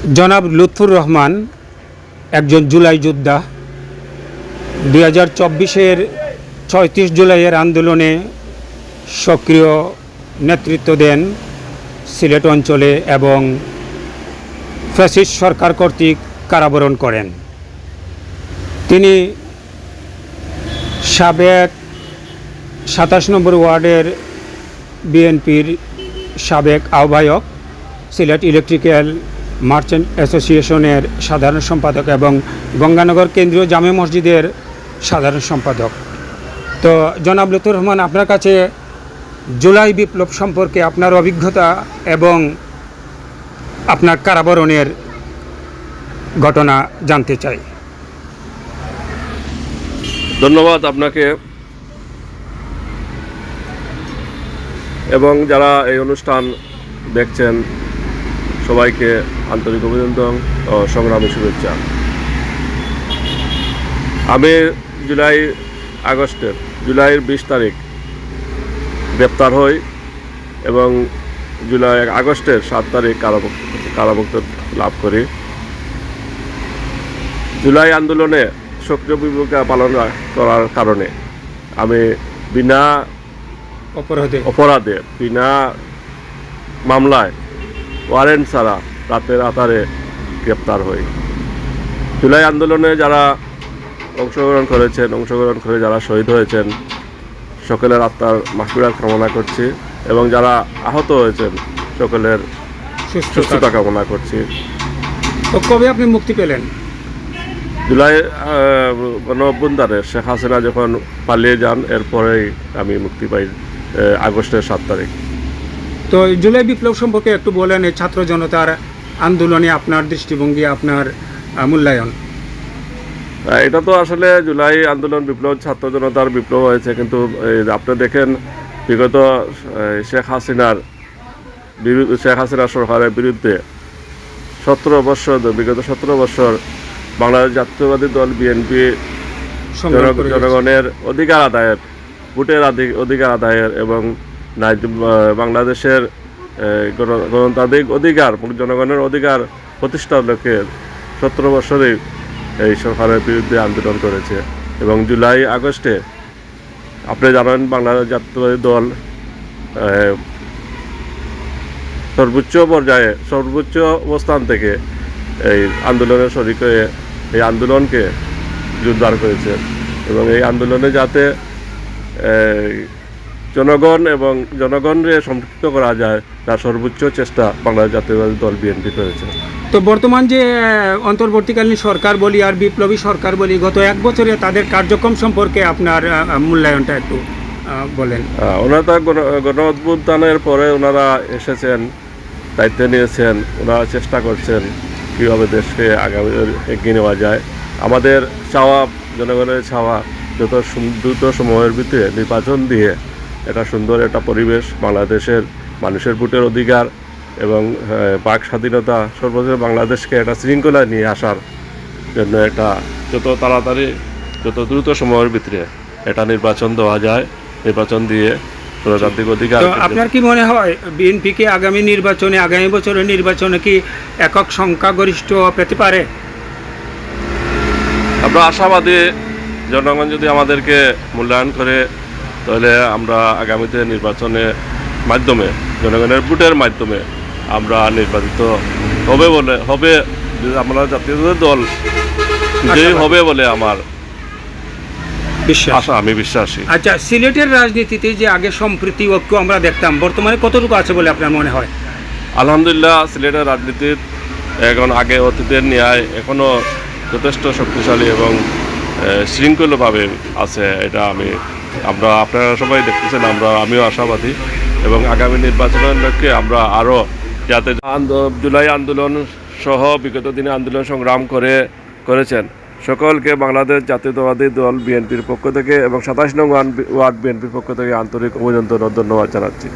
জনাব লুৎফুর রহমান একজন জুলাই যোদ্ধা। দুই হাজার চব্বিশের ছয়ত্রিশ জুলাইয়ের আন্দোলনে সক্রিয় নেতৃত্ব দেন সিলেট অঞ্চলে এবং ফ্যাসিস্ট সরকার কর্তৃক কারাবরণ করেন। তিনি সাবেক সাতাশ নম্বর ওয়ার্ডের বিএনপির সাবেক আহ্বায়ক, সিলেট ইলেকট্রিক্যাল মার্চেন্ট অ্যাসোসিয়েশনের সাধারণ সম্পাদক এবং গঙ্গানগর কেন্দ্রীয় জামে মসজিদের সাধারণ সম্পাদক। তো জনাব লুতুর রহমান, আপনার কাছে জুলাই বিপ্লব সম্পর্কে আপনার অভিজ্ঞতা এবং আপনার কারাবরণের ঘটনা জানতে চাই। ধন্যবাদ আপনাকে। এবং যারা এই অনুষ্ঠান দেখছেন সবাইকে আন্তরিক অভিনন্দন ও সংগ্রামী শুভেচ্ছা। আমি জুলাই আগস্টের জুলাইয়ের বিশ তারিখ গ্রেপ্তার হই এবং জুলাই আগস্টের সাত তারিখ কারাভুক্ত কারাভুক্ত লাভ করি। জুলাই আন্দোলনে সক্রিয় ভূমিকা পালন করার কারণে আমি বিনা অপরাধে। অপরাধে বিনা মামলায় ওয়ারেন্ট ছাড়া রাতের আধারে গ্রেপ্তার হই। জুলাই আন্দোলনে যারা অংশগ্রহণ করেছেন অংশগ্রহণ করে যারা শহীদ হয়েছেন সকলের আত্মার মাসবিরাত কামনা করছি এবং যারা আহত হয়েছেন সকলের সুস্থতা কামনা করছি। তো কবে আপনি মুক্তি পেলেন? জুলাই অভ্যুত্থানে শেখ হাসিনা যখন পালিয়ে যান এরপরেই আমি মুক্তি পাই আগস্টের সাত তারিখ। তো জুলাই বিপ্লব সম্পর্কে একটু বলেন এই ছাত্র জনতার আন্দোলনে আপনার দৃষ্টিভঙ্গি আপনার মূল্যায়ন। এটা তো আসলে জুলাই আন্দোলন বিপ্লব ছাত্র জনতার বিপ্লব হয়েছে কিন্তু আপনি দেখেন বিগত শেখ হাসিনার বিরুদ্ধে শেখ হাসিনা সরকারের বিরুদ্ধে সতেরো বছর বিগত সতেরো বছর বাংলাদেশ জাতীয়বাদী দল বিএনপি জনগণের অধিকার আদায়ের ভোটের অধিকার আদায়ের এবং বাংলাদেশের গণ- গণতান্ত্রিক অধিকার জনগণের অধিকার প্রতিষ্ঠার লক্ষ্যে সতেরো বছরে এই সরকারের বিরুদ্ধে আন্দোলন করেছে। এবং জুলাই, আগস্টে আপনি জানেন বাংলাদেশ জাতীয়বাদী দল সর্বোচ্চ পর্যায়ে, সর্বোচ্চ অবস্থান থেকে এই আন্দোলনে শরিক হয়ে এই আন্দোলনকে জোরদার করেছে। এবং এই আন্দোলনে যাতে জনগণ এবং জনগণকে সম্পৃক্ত করা যায় তার সর্বোচ্চ চেষ্টা বাংলাদেশ জাতীয়বাদী দল বিএনপি করেছে। তো বর্তমান যে অন্তর্বর্তীকালীন সরকার বলি আর বিপ্লবী সরকার বলি গত এক বছরে তাদের কার্যক্রম সম্পর্কে আপনার মূল্যায়নটা একটু বলেন। ওনারা তো গণ গণ অভ্যুত্থানের পরে ওনারা এসেছেন দায়িত্ব নিয়েছেন ওনারা চেষ্টা করছেন কীভাবে দেশকে আগামী এগিয়ে নেওয়া যায়। আমাদের চাওয়া জনগণের চাওয়া যত দ্রুত সময়ের ভিতরে নির্বাচন দিয়ে একটা সুন্দর একটা পরিবেশ বাংলাদেশের মানুষের ভোটের অধিকার এবং বাক স্বাধীনতা সর্বোচ্চ বাংলাদেশকে একটা শৃঙ্খলা নিয়ে আসার জন্য একটা যত তাড়াতাড়ি যত দ্রুত সময়ের ভিতরে এটা নির্বাচন দেওয়া যায় নির্বাচন দিয়ে প্রজাতান্ত্রিক অধিকার আপনার কি মনে হয় বিএনপিকে আগামী নির্বাচনে আগামী বছরের নির্বাচনে কি একক সংখ্যাগরিষ্ঠ পেতে পারে? আমরা আশাবাদী জনগণ যদি আমাদেরকে মূল্যায়ন করে তাহলে আমরা আগামীতে নির্বাচনের মাধ্যমে জনগণের ভোটের মাধ্যমে আমরা নির্বাচিত হবে বলে হবে আমরা জাতীয় দল বিজয়ী হবে বলে আমার বিশ্বাস। আমি বিশ্বাসী। আচ্ছা সিলেটের রাজনীতিতে যে আগে সম্প্রীতি ঐক্য আমরা দেখতাম বর্তমানে কতটুকু আছে বলে আপনার মনে হয়? আলহামদুলিল্লাহ সিলেটের রাজনীতির এখন আগে অতীতের ন্যায় এখনও যথেষ্ট শক্তিশালী এবং শৃঙ্খলভাবে আছে এটা আমি আমরা, আপনারা সবাই দেখতেছেন, আমরা, আমিও আশাবাদী। এবং আগামী নির্বাচনের লক্ষ্যে আমরা আরও যাতে জুলাই আন্দোলন সহ বিগত দিনে আন্দোলন সংগ্রাম করে, করেছেন। সকলকে বাংলাদেশ জাতীয়তাবাদী দল বিএনপির পক্ষ থেকে এবং সাতাশ নং ওয়ার্ড বিএনপির পক্ষ থেকে আন্তরিক অভিনন্দন ও ধন্যবাদ জানাচ্ছি।